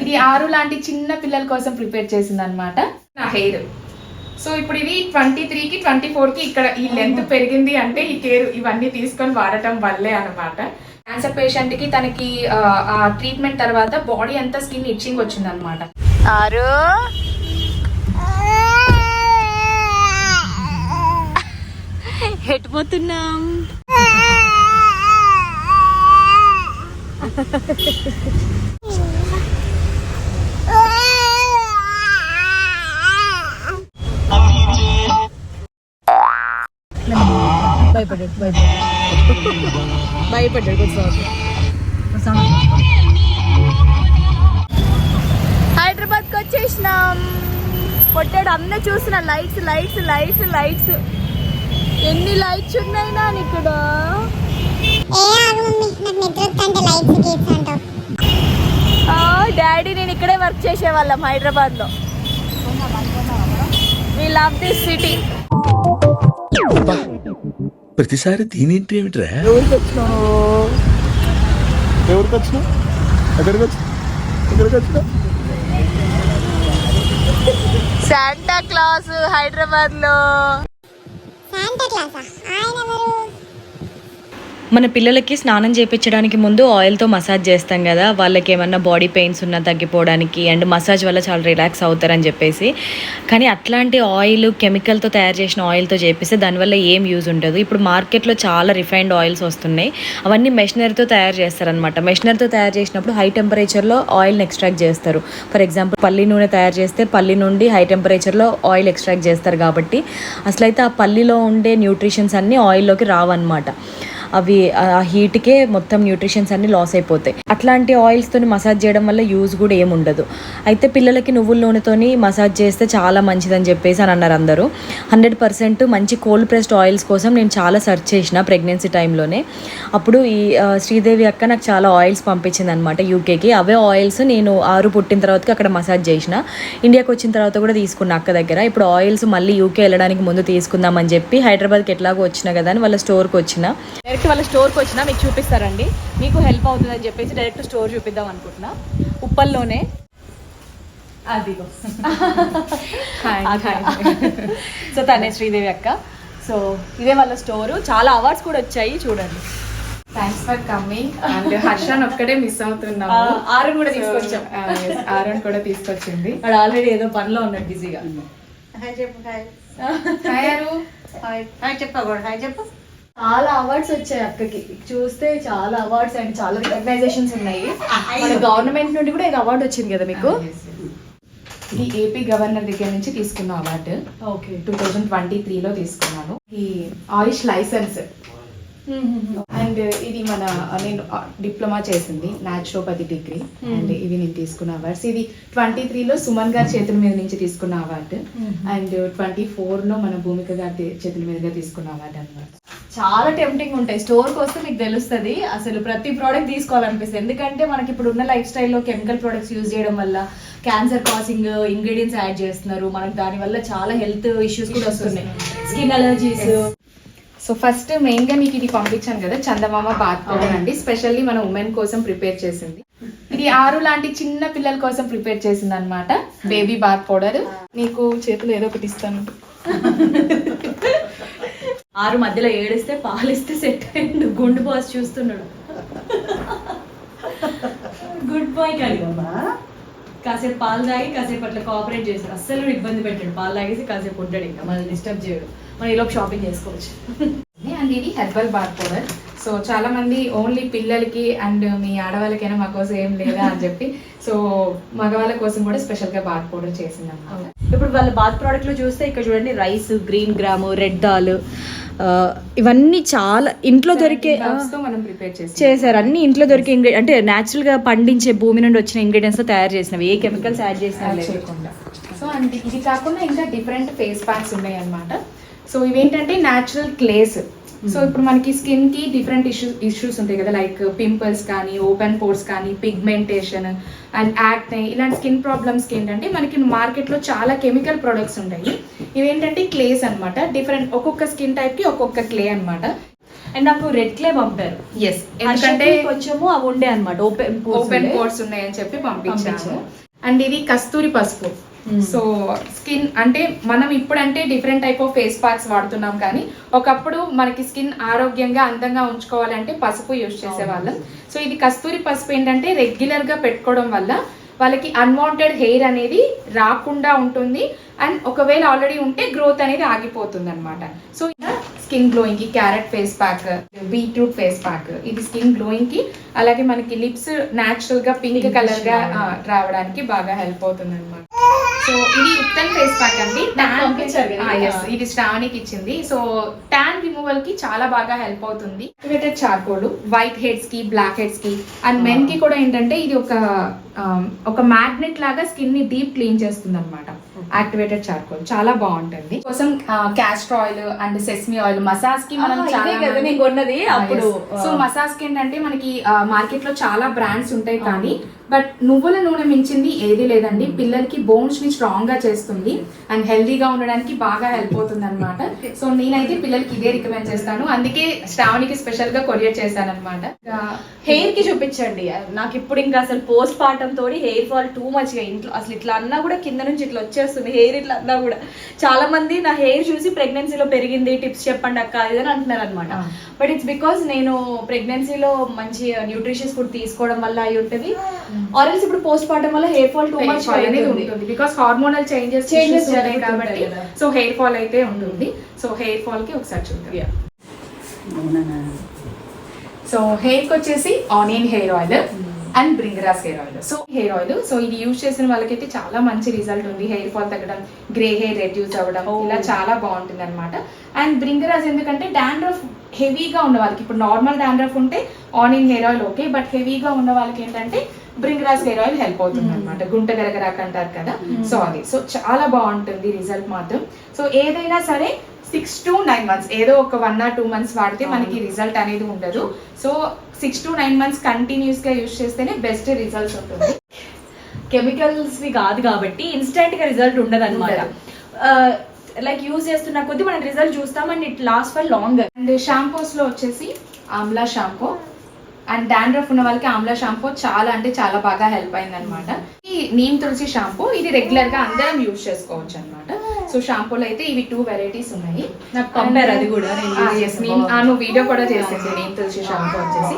ఇది ఆరు లాంటి చిన్న పిల్లల కోసం ప్రిపేర్ చేసింది అనమాట నా హెయిర్. సో ఇప్పుడు ఇది ట్వంటీ త్రీకి ట్వంటీ ఫోర్కి ఇక్కడ ఈ లెంత్ పెరిగింది అంటే ఈ కేర్ ఇవన్నీ తీసుకొని వాడటం వల్లే అనమాట క్యాన్సర్ పేషెంట్కి తనకి ఆ, ట్రీట్మెంట్ తర్వాత బాడీ అంతా స్కిన్ ఇచ్చింగ్ వచ్చింది అనమాట ఆరు. ఎటుపోతున్నాం? భయపడ్డాడు భయపడ్డాడు. భయపడ్డాడు కొంచెం హైదరాబాద్కి వచ్చేసినాం. కొట్టాడు అన్న చూసిన లైట్స్ లైట్స్ లైట్స్ లైట్స్. ఎన్ని లైట్స్ ఉన్నాయి నా ఇక్కడ? డాడీ నేను ఇక్కడే వర్క్ చేసేవాళ్ళం హైదరాబాద్లో వి లవ్ దిస్ సిటీ ప్రతిసారి దీనింటి ఏమిట్రా వచ్చినావు ఎవరికి వచ్చినా ఎక్కడికి శాంటా క్లాస్ హైదరాబాద్లో శాంటా క్లాసా మన పిల్లలకి స్నానం చేయించడానికి ముందు ఆయిల్తో మసాజ్ చేస్తాం కదా. వాళ్ళకి ఏమన్నా బాడీ పెయిన్స్ ఉన్నా తగ్గిపోవడానికి అండ్ మసాజ్ వల్ల చాలా రిలాక్స్ అవుతారని చెప్పేసి. కానీ అట్లాంటి ఆయిల్ కెమికల్తో తయారు చేసిన ఆయిల్తో చేపిస్తే దానివల్ల ఏం యూజ్ ఉండదు. ఇప్పుడు మార్కెట్లో చాలా రిఫైన్డ్ ఆయిల్స్ వస్తున్నాయి. అవన్నీ మెషినరీతో తయారు చేస్తారనమాట మెషినరీతో తయారు చేసినప్పుడు హై టెంపరేచర్లో ఆయిల్ని ఎక్స్ట్రాక్ట్ చేస్తారు. ఫర్ ఎగ్జాంపుల్ పల్లి నూనె తయారు చేస్తే పల్లి నుండి హై టెంపరేచర్లో ఆయిల్ ఎక్స్ట్రాక్ట్ చేస్తారు కాబట్టి. అసలైతే ఆ పల్లిలో ఉండే న్యూట్రిషన్స్ అన్నీ ఆయిల్లోకి రావన్నమాట. అవి ఆ హీట్కే మొత్తం న్యూట్రిషన్స్ అన్ని లాస్ అయిపోతాయి. అట్లాంటి ఆయిల్స్తో మసాజ్ చేయడం వల్ల యూజ్ కూడా ఏముండదు అయితే పిల్లలకి నువ్వుల నూనెతోని మసాజ్ చేస్తే చాలా మంచిదని చెప్పేసి అని అన్నారు అందరూ. హండ్రెడ్ పర్సెంట్ మంచి కోల్డ్ ప్రెస్డ్ ఆయిల్స్ కోసం నేను చాలా సెర్చ్ చేసిన ప్రెగ్నెన్సీ టైంలోనే అప్పుడు ఈ శ్రీదేవి అక్క నాకు చాలా ఆయిల్స్ పంపించింది అనమాట యూకేకి అవే ఆయిల్స్ నేను ఆరు పుట్టిన తర్వాత అక్కడ మసాజ్ చేసిన. ఇండియాకి వచ్చిన తర్వాత కూడా తీసుకున్న అక్క దగ్గర. ఇప్పుడు ఆయిల్స్ మళ్ళీ యూకే వెళ్ళడానికి ముందు తీసుకుందామని చెప్పి హైదరాబాద్కి ఎట్లాగో వచ్చిన కదా అని వాళ్ళ స్టోర్కి వచ్చిన. డైరెక్ట్ వాళ్ళ స్టోర్కి వచ్చినా మీకు చూపిస్తారండి. మీకు హెల్ప్ అవుతుందని చెప్పేసి డైరెక్ట్ స్టోర్ చూపిద్దాం అనుకుంటున్నా. ఉప్పల్లోనే. అదిగో. సో తనే శ్రీదేవి అక్క. సో ఇదే వాళ్ళ స్టోరు. చాలా అవార్డ్స్ కూడా వచ్చాయి చూడండి. Thanks for coming and Harshan ఒక్కడే మిస్ అవుతున్నాము. ఆ, ఆరుని కూడా తీసుకొచ్చాం. ఆరుని కూడా తీసుకొచ్చింది. వాడు ఆల్రెడీ ఏదో పనిలో ఉన్నాడు బిజీగా. హాయ్ ఆరు చాలా అవార్డ్స్ వచ్చాయి అక్కకి. చూస్తే చాలా అవార్డ్స్ అండ్ చాలా రికగ్నైజేషన్స్ ఉన్నాయి. మన గవర్నమెంట్ నుండి కూడా ఇది అవార్డు వచ్చింది కదా మీకు? ఇది ఏపీ గవర్నర్ దగ్గర నుంచి తీసుకున్న award okay. Two thousand twenty త్రీలో తీసుకున్నాను. ఈ ఆయుష్ లైసెన్స్. అండ్ ఇది మన నేను డిప్లొమా చేసింది. న్యాచురోపతి డిగ్రీ అండ్ ఇవి నేను తీసుకున్న అవార్డ్స్ ఇది ట్వంటీ త్రీలో సుమన్ గారి చేతుల మీద నుంచి తీసుకున్న అవార్డు అండ్ ట్వంటీ ఫోర్లో మన భూమిక గారి చేతుల మీదుగా తీసుకున్న అవార్డు అనమాట చాలా టెంప్టింగ్ ఉంటాయి. స్టోర్కి వస్తే మీకు తెలుస్తుంది. అసలు ప్రతి ప్రోడక్ట్ తీసుకోవాలనిపిస్తుంది. ఎందుకంటే మనకి ఇప్పుడు ఉన్న లైఫ్ స్టైల్లో కెమికల్ ప్రోడక్ట్స్ యూజ్ చేయడం వల్ల క్యాన్సర్ కాసింగ్ ఇంగ్రీడియంట్స్ యాడ్ చేస్తున్నారు. మనకు దాని వల్ల చాలా హెల్త్ ఇష్యూస్ కూడా వస్తున్నాయి. స్కిన్ అలర్జీస్ సో ఫస్ట్ మెయిన్గా మీకు ఇది పంపించాను కదా చందమామ బాత్ పౌడర్ అండి. స్పెషల్లీ మన ఉమెన్ కోసం ప్రిపేర్ చేసింది. ఇది ఆరు లాంటి చిన్న పిల్లల కోసం ప్రిపేర్ చేసింది అనమాట బేబీ బాత్ పౌడర్ నీకు చేతులు ఏదో ఒకటి ఇస్తాను. ఆరు మధ్యలో ఏడిస్తే పాలిస్తే సెట్ అయ్యిండు. గుండు బాస్ చూస్తున్నాడు. గుడ్ బాయ్ కలిగమ్మా కాసేపు పాలు తాగి కాసేపు అట్లా కోఆపరేట్ చేశాడు. అస్సలు ఇబ్బంది పెట్టాడు. పాలు తాగేసి కాసేపు ఉంటాడు ఇంకా. మనల్ని డిస్టర్బ్ చేయడు. మనం ఈలోపు షాపింగ్ చేసుకోవచ్చు. అండ్ ఇది హెర్బల్ బాత్ పౌడర్ సో చాలా మంది ఓన్లీ పిల్లలకి అండ్ మీ ఆడవాళ్ళకైనా మా కోసం ఏం లేదా అని చెప్పి సో మగవాళ్ళ కోసం కూడా స్పెషల్గా బాత్ పౌడర్ చేసింది అనమాట ఇప్పుడు వాళ్ళ బాత్ ప్రోడక్ట్లో చూస్తే ఇక్కడ చూడండి rice green gram red dal ఇవన్నీ చాలా ఇంట్లో దొరికే చేశారు. అన్ని ఇంట్లో దొరికే ఇంగ్రీ అంటే న్యాచురల్గా పండించే భూమి నుండి వచ్చిన ఇంగ్రీడియంట్స్తో తయారు చేసినవి. ఏ కెమికల్స్ యాడ్ చేసిన సో అండ్ ఇది కాకుండా ఇంకా డిఫరెంట్ ఫేస్ ప్యాక్స్ ఉన్నాయి అనమాట సో ఇవేంటంటే న్యాచురల్ క్లేస్ సో ఇప్పుడు మనకి స్కిన్కి డిఫరెంట్ ఇష్యూస్ ఇష్యూస్ ఉంటాయి కదా లైక్ పింపుల్స్ కానీ ఓపెన్ పోర్స్ కానీ పిగ్మెంటేషన్ అండ్ యాక్నే ఇలాంటి స్కిన్ ప్రాబ్లమ్స్కి ఏంటంటే మనకి మార్కెట్లో చాలా కెమికల్ ప్రొడక్ట్స్ ఉంటాయి. ఇవేంటంటే క్లేస్ అన్నమాట. డిఫరెంట్ ఒక్కొక్క స్కిన్ టైప్కి ఒక్కొక్క క్లే అన్నమాట. అండ్ నాకు రెడ్ క్లే పంపారు. ఎస్ ఎందుకంటే కొంచెము అవి ఉండే అనమాట ఓపెన్ ఓపెన్ పోర్ట్స్ ఉన్నాయని చెప్పి పంపించాను. పంపించారు. అండ్ ఇది కస్తూరి పసుపు. సో స్కిన్ అంటే మనం ఇప్పుడంటే different type of face packs వాడుతున్నాం కానీ ఒకప్పుడు మనకి స్కిన్ ఆరోగ్యంగా అందంగా ఉంచుకోవాలంటే పసుపు యూజ్ చేసేవాళ్ళం. సో ఇది కస్తూరి పసుపు ఏంటంటే రెగ్యులర్గా పెట్టుకోవడం వల్ల వాళ్ళకి అన్వాంటెడ్ హెయిర్ అనేది రాకుండా ఉంటుంది. అండ్ ఒకవేళ ఆల్రెడీ ఉంటే గ్రోత్ అనేది ఆగిపోతుంది అనమాట so skin గ్లోయింగ్కి carrot face pack beetroot face pack ఇది స్కిన్ గ్లోయింగ్కి అలాగే మనకి లిప్స్ నాచురల్గా పింక్ కలర్గా రావడానికి బాగా హెల్ప్ అవుతుంది అనమాట సో ఇది ఉత్తన్ ఫేస్ ప్యాక్ అండి. ఇది శ్రావణికి ఇచ్చింది. సో ట్యాన్ రిమూవల్కి చాలా బాగా హెల్ప్ అవుతుంది. యాక్టివేటెడ్ చార్కోల్ వైట్ హెడ్స్కి బ్లాక్ హెడ్స్కి అండ్ మెన్కి కూడా ఏంటంటే ఇది ఒక um, ఒక మ్యాగ్నెట్ లాగా స్కిన్ని డీప్ క్లీన్ చేస్తుంది అనమాట యాక్టివేటెడ్ చార్కోల్ చాలా బాగుంటుంది కోసం castor oil and sesame oil మసాజ్కి మనం చాలా అప్పుడు. సో. మసాజ్కి ఏంటంటే మనకి మార్కెట్లో చాలా బ్రాండ్స్ ఉంటాయి కానీ బట్ నువ్వుల నూనె మించింది ఏది లేదండి. పిల్లలకి బోన్స్ని స్ట్రాంగ్గా చేస్తుంది. అండ్ హెల్దీగా ఉండడానికి బాగా హెల్ప్ అవుతుంది అనమాట సో నేనైతే పిల్లలకి ఇదే రికమెండ్ చేస్తాను. అందుకే శ్రావణికి స్పెషల్గా కొరియర్ చేశాను అనమాట హెయిర్కి చూపించండి. నాకు ఇప్పుడు ఇంకా అసలు పోస్ట్ పార్టం తోటి హెయిర్ ఫాల్ టూ మచ్గా ఇంట్లో అసలు ఇట్లా అన్నా కూడా కింద నుంచి ఇట్లా వచ్చేస్తుంది. హెయిర్ ఇట్లా అన్నా కూడా. చాలా మంది నా హెయిర్ చూసి ప్రెగ్నెన్సీలో పెరిగింది. టిప్స్ చెప్పండి అక్క అది అని అంటున్నారు అనమాట. బట్ ఇట్స్ బికాస్ నేను ప్రెగ్నెన్సీలో మంచి న్యూట్రిషియస్ ఫుడ్ తీసుకోవడం వల్ల అయి ఉంటుంది. ఆరెల్స్ ఇప్పుడు పోస్ట్ పార్టం వల్ల హెయిర్ ఫాల్ టూ మచ్ ఉంటుంది. బికాస్ హార్మోనల్ చేంజెస్ చేంజెస్ కాబట్టి. సో హెయిర్ ఫాల్ అయితే ఉంటుంది. సో హెయిర్ ఫాల్కి ఒకసారి చూద్దాం. సో హెయిర్కి వచ్చేసి onion hair oil and bhringraj hair oil so hair oil so ఇది యూజ్ చేసిన వాళ్ళకైతే చాలా మంచి రిజల్ట్ ఉంది. హెయిర్ ఫాల్ తగ్గడం గ్రే హెయిర్ రెడ్యూస్ అవ్వడం Oh. ఇలా చాలా బాగుంటుంది అనమాట అండ్ బ్రింగరాస్ ఎందుకంటే డాండ్రఫ్ హెవీగా ఉన్న వాళ్ళకి ఇప్పుడు నార్మల్ డాండ్రఫ్ ఉంటే onion hair oil okay but హెవీగా ఉన్న వాళ్ళకి ఏంటంటే బ్రింగరాస్ హెయిర్ ఆయిల్ హెల్ప్ అవుతుంది అనమాట గుంట గరగరాక అంటారు కదా. సో అది. సో చాలా బాగుంటుంది రిజల్ట్ మాత్రం. సో ఏదైనా సరే సిక్స్ టు నైన్ మంత్స్ ఏదో ఒక వన్ ఆర్ టూ మంత్స్ వాడితే మనకి రిజల్ట్ అనేది ఉండదు. So six to nine months కంటిన్యూస్గా యూస్ చేస్తేనే బెస్ట్ రిజల్ట్స్ ఉంటుంది. కెమికల్స్ వి కాదు కాబట్టి ఇన్స్టెంట్గా రిజల్ట్ ఉండదు. అనమాట లైక్ యూజ్ చేస్తున్న కొద్దీ మనం రిజల్ట్ చూస్తాం and it last for longer and షాంపూస్లో వచ్చేసి ఆమ్లా షాంపూ అండ్ డాండ్రఫ్ ఉన్న వాళ్ళకి ఆమ్లా షాంపూ చాలా అంటే చాలా బాగా హెల్ప్ అయింది అనమాట ఈ నీమ్ తులసి షాంపూ ఇది రెగ్యులర్గా అందరం యూజ్ చేసుకోవచ్చు అనమాట సో షాంపూలో అయితే ఇవి టూ వెరైటీస్ ఉన్నాయి. నాకు పంపారు అది కూడా, నేను Ah, నువ్వు వీడియో కూడా చేసింది నీమ్ తులసి షాంపూ వచ్చేసి.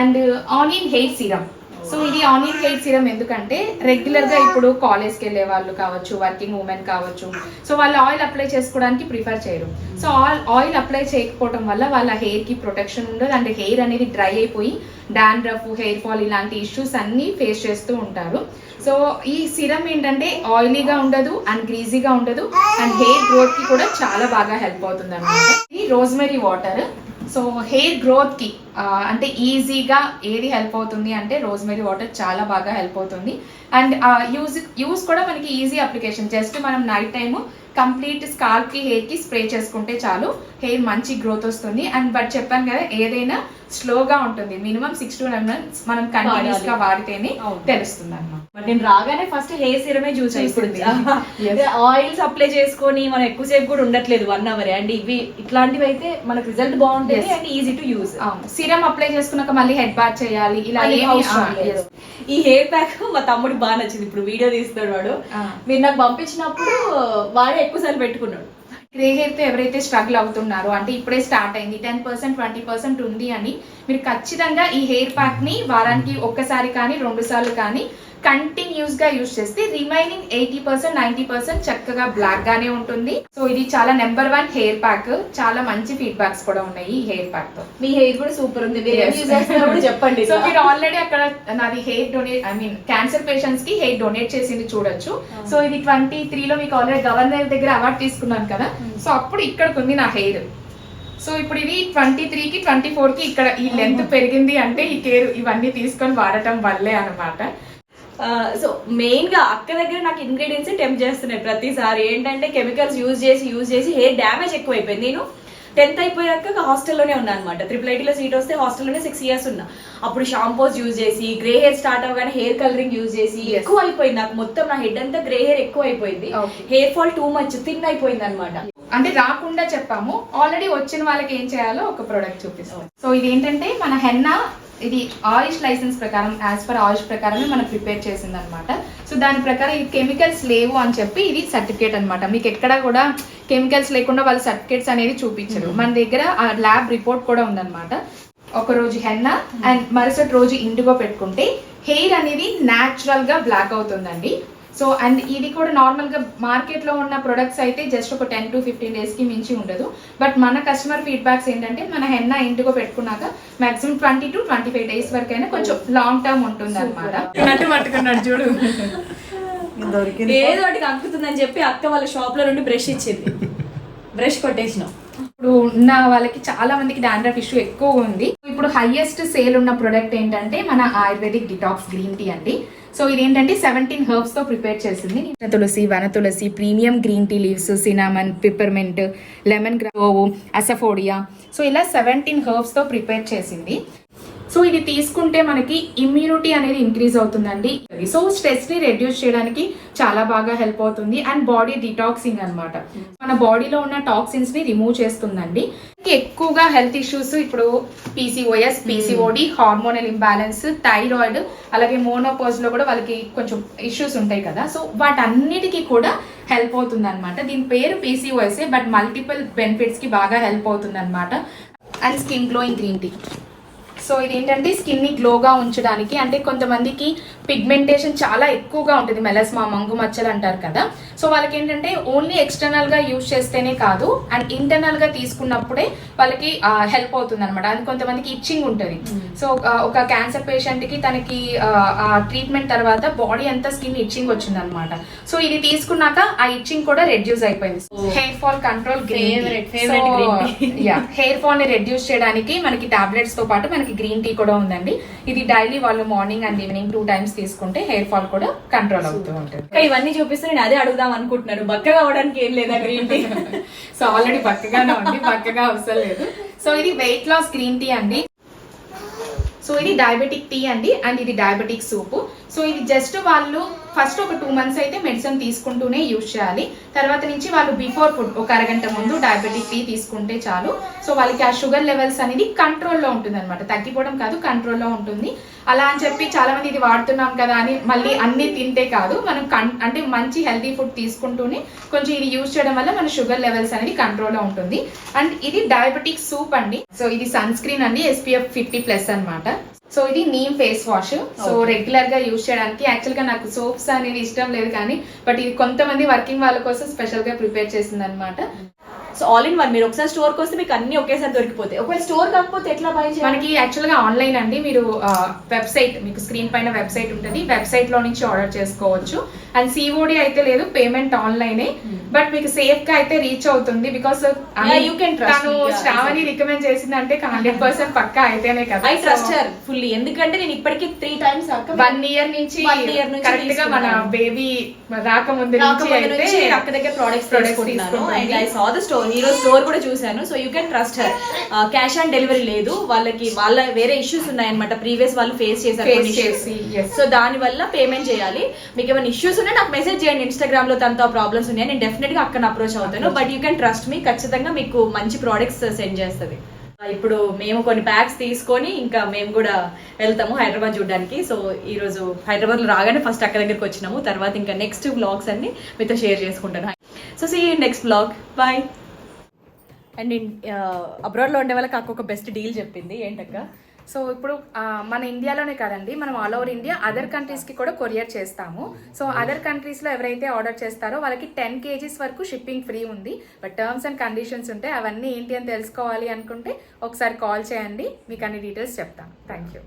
And onion hair serum so ఇది ఆనియన్ హెయిర్ సీరం ఎందుకంటే రెగ్యులర్గా ఇప్పుడు కాలేజ్కి వెళ్ళే వాళ్ళు కావచ్చు వర్కింగ్ ఉమెన్ కావచ్చు. సో వాళ్ళు ఆయిల్ అప్లై చేసుకోవడానికి ప్రిఫర్ చేయరు. సో ఆయిల్ ఆయిల్ అప్లై చేయకపోవడం వల్ల వాళ్ళ హెయిర్కి ప్రొటెక్షన్ ఉండదు అండ్ హెయిర్ అనేది డ్రై అయిపోయి డాండ్రఫ్ హెయిర్ ఫాల్ ఇలాంటి ఇష్యూస్ అన్ని ఫేస్ చేస్తూ ఉంటారు. సో ఈ సిరం ఏంటంటే ఆయిలీగా ఉండదు అండ్ గ్రీజీగా ఉండదు అండ్ హెయిర్ గ్రోత్కి కూడా చాలా బాగా హెల్ప్ అవుతుంది అనమాట ఇది రోజ్మెరీ వాటర్ సో హెయిర్ గ్రోత్కి అంటే ఈజీగా ఏది హెల్ప్ అవుతుంది అంటే రోజ్మెరీ వాటర్ చాలా బాగా హెల్ప్ అవుతుంది. అండ్ యూజ్ యూజ్ కూడా మనకి ఈజీ అప్లికేషన్. జస్ట్ మనం నైట్ టైము కంప్లీట్ స్కాల్ప్కి హెయిర్కి స్ప్రే చేసుకుంటే చాలు హెయిర్ మంచి గ్రోత్ వస్తుంది. అండ్ బట్ చెప్పాను కదా ఏదైనా స్లోగా ఉంటుంది. Minimum six to nine months మనం కంటిన్యూస్గా వాడితేనే. తెలుస్తుంది అన్నమాట బట్ నేను రాగానే ఫస్ట్ హెయిర్ సిరమే Yes. ఆయిల్స్ అప్లై చేసుకొని మనం ఎక్కువసేపు కూడా ఉండట్లేదు వన్ అవర్ అండ్ ఇవి ఇట్లాంటివి అయితే మనకు రిజల్ట్ బాగుంటుంది. And easy to use serum apply చేసుకున్నాక మళ్ళీ హెడ్ బాత్ చేయాలి. ఇలా. ఈ హెయిర్ ప్యాక్ మా తమ్ముడికి బాగా నచ్చింది. ఇప్పుడు వీడియో తీస్తాడు వాడు. మీరు నాకు పంపించినప్పుడు వాడే ఎక్కువ సార్లు పెట్టుకున్నాడు. గ్రే హెయిర్తో ఎవరైతే స్ట్రగుల్ అవుతున్నారో అంటే ఇప్పుడే స్టార్ట్ అయింది టెన్ పర్సెంట్ ట్వంటీ పర్సెంట్ ఉంది అని మీరు ఖచ్చితంగా ఈ హెయిర్ ప్యాక్ని వారానికి ఒక్కసారి కానీ రెండు సార్లు కానీ కంటిన్యూస్గా యూస్ చేస్తే remaining eighty percent ninety percent చక్కగా బ్లాక్ గానే ఉంటుంది. సో ఇది చాలా నెంబర్ వన్ హెయిర్ ప్యాక్. చాలా మంచి ఫీడ్బ్యాక్స్ కూడా ఉన్నాయి ఈ హెయిర్ ప్యాక్తో మీ హెయిర్ కూడా సూపర్ ఉంది. యూజ్ చెప్పండి. సో మీరు ఆల్రెడీ అక్కడ నాది hair donate I mean cancer పేషెంట్స్కి హెయిర్ డొనేట్ చేసింది చూడొచ్చు. సో ఇది ట్వంటీ త్రీ లో మీకు ఆల్రెడీ గవర్నర్ దగ్గర అవార్డు తీసుకున్నాను కదా. సో అప్పుడు ఇక్కడికి ఉంది నా హెయిర్. సో ఇప్పుడు ఇది ట్వంటీ త్రీ కి ట్వంటీ ఫోర్కి ఇక్కడ ఈ లెంత్ పెరిగింది అంటే ఈ కేర్ ఇవన్నీ తీసుకొని వాడటం వల్లే అనమాట సో మెయిన్గా అక్క దగ్గర నాకు ఇంగ్రీడియంట్స్ టెంప్ చేస్తున్నాయి ప్రతిసారి. ఏంటంటే కెమికల్స్ యూజ్ చేసి యూజ్ చేసి హెయిర్ డ్యామేజ్ ఎక్కువైపోయింది. నేను టెన్త్ అయిపోయాక హాస్టల్లోనే ఉన్నా అనమాట ట్రిపుల్ ఐటీలో సీట్ వస్తే హాస్టల్లోనే సిక్స్ ఇయర్స్ ఉన్నా. అప్పుడు షాంపూస్ యూజ్ చేసి గ్రే హెయిర్ స్టార్ట్ అవగానే హెయిర్ కలరింగ్ యూజ్ చేసి. ఎక్కువ అయిపోయింది నాకు. మొత్తం నా హెడ్ అంతా గ్రే హెయిర్ ఎక్కువ అయిపోయింది. Hair fall too much thin అయిపోయింది అనమాట అంటే రాకుండా చెప్పాము. ఆల్రెడీ వచ్చిన వాళ్ళకి ఏం చేయాలో ఒక ప్రోడక్ట్ చూపిస్తాం. సో ఇది ఏంటంటే మన హెన్నా ఇది ఆయుష్ లైసెన్స్ ప్రకారం యాజ్ పర్ ఆయుష్ ప్రకారమే మనం ప్రిపేర్ చేసింది అనమాట సో దాని ప్రకారం ఈ కెమికల్స్ లేవు అని చెప్పి ఇది సర్టిఫికేట్ అన్నమాట మీకు ఎక్కడ కూడా కెమికల్స్ లేకుండా వాళ్ళ సర్టిఫికేట్స్ అనేది చూపించరు. మన దగ్గర ఆ ల్యాబ్ రిపోర్ట్ కూడా ఉందన్నమాట ఒక రోజు హెన్నా అండ్ మరుసటి రోజు ఇండిగో పెట్టుకుంటే హెయిర్ అనేది న్యాచురల్గా బ్లాక్ అవుతుందండి. సో అండ్ ఇది కూడా నార్మల్గా మార్కెట్లో ఉన్న ప్రొడక్ట్స్ అయితే జస్ట్ ఒక టెన్ టు ఫిఫ్టీన్ డేస్కి మించి ఉండదు. బట్ మన కస్టమర్ ఫీడ్బ్యాక్స్ ఏంటంటే మన హెన్నా ఇంటికో పెట్టుకున్నాక maximum twenty to twenty five days వరకు అయినా కొంచెం లాంగ్ టర్మ్ ఉంటుంది అనమాట పట్టుకున్నాడు చూడు. ఏదో ఒకటి అంకుతుందని చెప్పి అక్క వాళ్ళ షాప్లో నుండి బ్రష్ ఇచ్చింది. బ్రష్ కొట్టేసినాం. ఇప్పుడు ఉన్న వాళ్ళకి చాలా మందికి డాండ్రఫ్ ఇష్యూ ఎక్కువ ఉంది. ఇప్పుడు హైయెస్ట్ సేల్ ఉన్న ప్రొడక్ట్ ఏంటంటే మన ఆయుర్వేదిక్ డిటాక్స్ గ్రీన్ టీ అండి. సో ఇదేంటంటే సెవెంటీన్ హర్బ్స్తో ప్రిపేర్ చేసింది. Tulsi vana tulsi premium green tea leaves cinnamon peppermint lemon grass asafoetida so ఇలా సెవెంటీన్ హర్బ్స్తో ప్రిపేర్ చేసింది. సో ఇది తీసుకుంటే మనకి ఇమ్యూనిటీ అనేది ఇంక్రీజ్ అవుతుందండి. సో స్ట్రెస్ని రెడ్యూస్ చేయడానికి చాలా బాగా హెల్ప్ అవుతుంది అండ్ బాడీ డిటాక్సింగ్ అన్నమాట. మన బాడీలో ఉన్న టాక్సిన్స్ని రిమూవ్ చేస్తుందండి. ఎక్కువగా హెల్త్ ఇష్యూస్ ఇప్పుడు PCOS PCOD hormonal imbalance thyroid అలాగే మోనోపోజ్లో కూడా వాళ్ళకి కొంచెం ఇష్యూస్ ఉంటాయి కదా. సో వాటన్నిటికీ కూడా హెల్ప్ అవుతుంది అనమాట దీని పేరు పీసీఓఎస్ బట్ మల్టిపుల్ బెనిఫిట్స్కి బాగా హెల్ప్ అవుతుంది అనమాట and skin glowing green tea so ఇది ఏంటంటే స్కిన్ని గ్లోగా ఉంచడానికి అంటే కొంతమందికి పిగ్మెంటేషన్ చాలా ఎక్కువగా ఉంటుంది. మెలస్మా మంగు మచ్చలు అంటారు కదా. సో వాళ్ళకి ఏంటంటే ఓన్లీ ఎక్స్టర్నల్గా యూజ్ చేస్తేనే కాదు. అండ్ ఇంటర్నల్గా తీసుకున్నప్పుడే వాళ్ళకి హెల్ప్ అవుతుంది అనమాట అది కొంతమందికి ఇచ్చింగ్ ఉంటుంది. సో ఒక క్యాన్సర్ పేషెంట్కి తనకి ఆ ట్రీట్మెంట్ తర్వాత బాడీ అంతా స్కిన్ ఇచ్చింగ్ వచ్చింది అనమాట సో ఇది తీసుకున్నాక ఆ ఇచ్చింగ్ కూడా రెడ్యూస్ అయిపోయింది. హెయిర్ ఫాల్ కంట్రోల్ హెయిర్ ఫాల్ని రెడ్యూస్ చేయడానికి మనకి టాబ్లెట్స్తో పాటు మనకి గ్రీన్ టీ కూడా ఉందండి. ఇది డైలీ వాళ్ళు morning and evening two times తీసుకుంటే హెయిర్ ఫాల్ కూడా కంట్రోల్ అవుతూ ఉంటుంది. ఇవన్నీ చూపిస్తే నేను అదే అడుగుదాం అనుకుంటున్నాను. బక్కగా అవడానికి ఏం లేదా గ్రీన్ టీ సో ఆల్రెడీ బక్కగానే ఉంది. బక్కగా అవసరం లేదు. సో ఇది వెయిట్ లాస్ గ్రీన్ టీ అండి. సో ఇది డయాబెటిక్ టీ అండి. అండ్ ఇది డయాబెటిక్ సూప్ సో ఇది జస్ట్ వాళ్ళు ఫస్ట్ ఒక టూ మంత్స్ అయితే మెడిసిన్ తీసుకుంటూనే యూజ్ చేయాలి. తర్వాత నుంచి వాళ్ళు బిఫోర్ ఫుడ్ ఒక అరగంట ముందు డయాబెటిక్ టీ తీసుకుంటే చాలు. సో వాళ్ళకి ఆ షుగర్ లెవెల్స్ అనేది కంట్రోల్లో ఉంటుంది అనమాట తగ్గిపోవడం కాదు కంట్రోల్లో ఉంటుంది. అలా అని చెప్పి చాలా మంది ఇది వాడుతున్నాం కదా అని మళ్ళీ అన్ని తింటే కాదు. మనం కన్ అంటే మంచి హెల్తీ ఫుడ్ తీసుకుంటూనే కొంచెం ఇది యూజ్ చేయడం వల్ల మన షుగర్ లెవెల్స్ అనేది కంట్రోల్లో ఉంటుంది. అండ్ ఇది డయాబెటిక్ సూప్ అండి. సో ఇది సన్ స్క్రీన్ అండి ఎస్పీఎఫ్ ఫిఫ్టీ ప్లస్ అన్నమాట. సో ఇది నీమ్ ఫేస్ వాష్ సో రెగ్యులర్గా యూజ్ చేయడానికి యాక్చువల్గా నాకు సోప్స్ అనేది ఇష్టం లేదు కానీ బట్ ఇది కొంతమంది వర్కింగ్ వాళ్ళ కోసం స్పెషల్గా ప్రిపేర్ చేసింది అనమాట సో ఆల్ ఇన్ వన్ మీరు ఒకసారి స్టోర్ వస్తే మీకు అన్ని ఒకేసారి దొరికిపోతాయి. ఒకవేళ స్టోర్ కాకపోతే ఎట్లా బై మనకి యాక్చువల్గా ఆన్లైన్ అండి మీరు వెబ్సైట్ మీకు స్క్రీన్ పైన వెబ్సైట్ ఉంటుంది. వెబ్సైట్లో నుంచి ఆర్డర్ చేసుకోవచ్చు. అండ్ సిఓడి అయితే లేదు పేమెంట్ ఆన్లైనే బట్ మీకు సేఫ్గా అయితే రీచ్ అవుతుంది బికాస్ తను శ్రావణి రికమెండ్ చేసిందంటే హండ్రెడ్ పర్సెంట్ పక్కా అయితేనే కదా. ఐ ట్రస్ట్ హర్ ఫుల్లీ ఎందుకంటే నేను ఇప్పటికీ త్రీ టైమ్స్ వన్ ఇయర్ నుంచి నుంచి కరెక్ట్గా మన. బేబీ రాకముందు నుంచి అక్క దగ్గర ప్రొడక్ట్స్ తీసుకుంటున్నాను. And I saw the store రోజు స్టోర్ కూడా చూశాను. So you can trust her cash on delivery లేదు. వాళ్ళకి వాళ్ళ వేరే ఇష్యూస్ ఉన్నాయన్నమాట. ప్రీవియస్ వాళ్ళు ఫేస్ చేశారు. సో దాని వల్ల పేమెంట్ చేయాలి. మీకు ఏమైనా ఇష్యూస్ ఉన్నా నాకు మెసేజ్ చేయండి. ఇన్స్టాగ్రామ్లో తనతో ప్రాబ్లమ్స్ ఉన్నాయి? నేను డెఫినెట్ గా అక్కడ అప్రోచ్ అవుతాను. But you can trust me ఖచ్చితంగా మీకు మంచి ప్రోడక్ట్స్ సెండ్ చేస్తుంది. ఇప్పుడు మేము కొన్ని ప్యాక్స్ తీసుకొని ఇంకా మేము కూడా వెళ్తాము హైదరాబాద్ చూడడానికి. సో ఈ రోజు హైదరాబాద్లో రాగానే ఫస్ట్ అక్క దగ్గరికి వచ్చినాము. తర్వాత ఇంకా నెక్స్ట్ వ్లాగ్స్ అన్ని మీతో షేర్ చేసుకుంటాను. So see next vlog bye and అబ్రాడ్లో ఉండే వాళ్ళకి అక్క ఒక బెస్ట్ డీల్ చెప్పింది. ఏంటక్క? సో ఇప్పుడు మన ఇండియాలోనే కాదండి మనం ఆల్ ఓవర్ ఇండియా అదర్ కంట్రీస్కి కూడా కొరియర్ చేస్తాము. సో అదర్ కంట్రీస్లో ఎవరైతే ఆర్డర్ చేస్తారో వాళ్ళకి టెన్ కేజీస్ వరకు షిప్పింగ్ ఫ్రీ ఉంది. బట్ టర్మ్స్ అండ్ కండిషన్స్ ఉంటాయి అవన్నీ ఏంటి అని తెలుసుకోవాలి అనుకుంటే ఒకసారి కాల్ చేయండి. మీకు అన్ని డీటెయిల్స్ చెప్తాను. Thank you